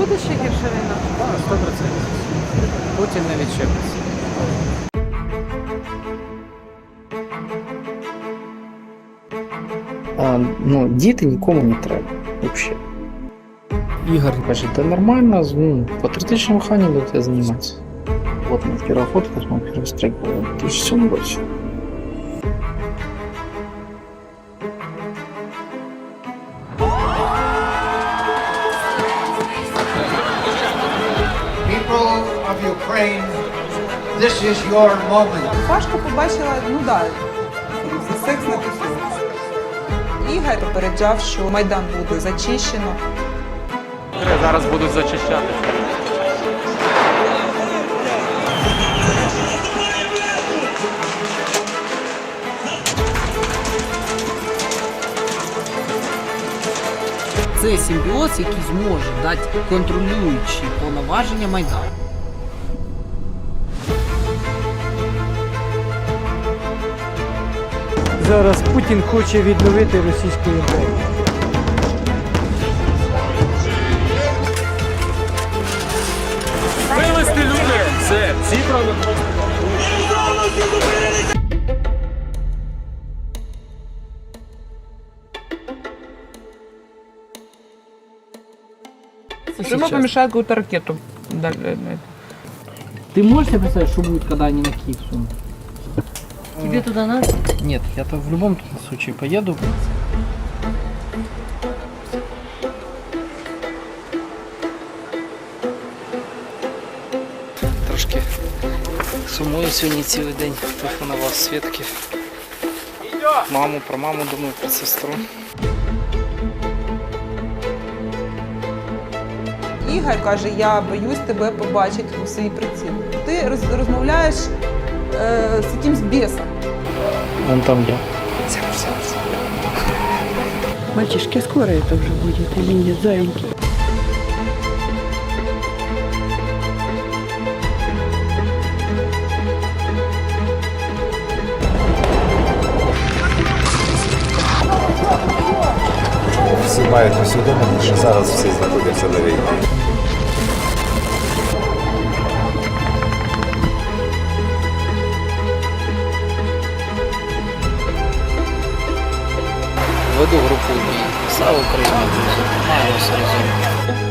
буде ще гірша війна? Так, 100%. Путін не відчепиться. А, ну, діти нікому не треба. Взагалі. Ігор каже, та нормально, з- ну, патріотичним вихованням будете займатися. От на перша фотка, там перший стрейк був у 2007 році. Ukraine, this is your moment. Пашка побачила, ну да, секс на тусовці. Ігор попереджав, що Майдан буде зачищено. Зараз будуть зачищати. Це симбіоз, який зможе дати контролюючі повноваження Майдану. Зараз Путін хоче відновити Російську імперію. Вивести людей! Все, зібрано. Прямо помешает какую-то ракету. Ты можешь себе представить, что будет, когда они на Киев сунут? Тебе туда надо? Нет, я-то в любом случае поеду. Трошки сумую сьогодні цілий день. Телефонував свідки. Маму, про маму думаю, про сестру. Ігор каже, я боюсь тебе побачити у свій приціл. Ти роз- розмовляєш е, з якимсь бісом. Вон там я. Мальчишки, а скоро это уже будет или нет, зайеньки? Всі мають усвідомити, що зараз всі знаходяться на війні. веду групу. Слава Україні, друзі! Разом!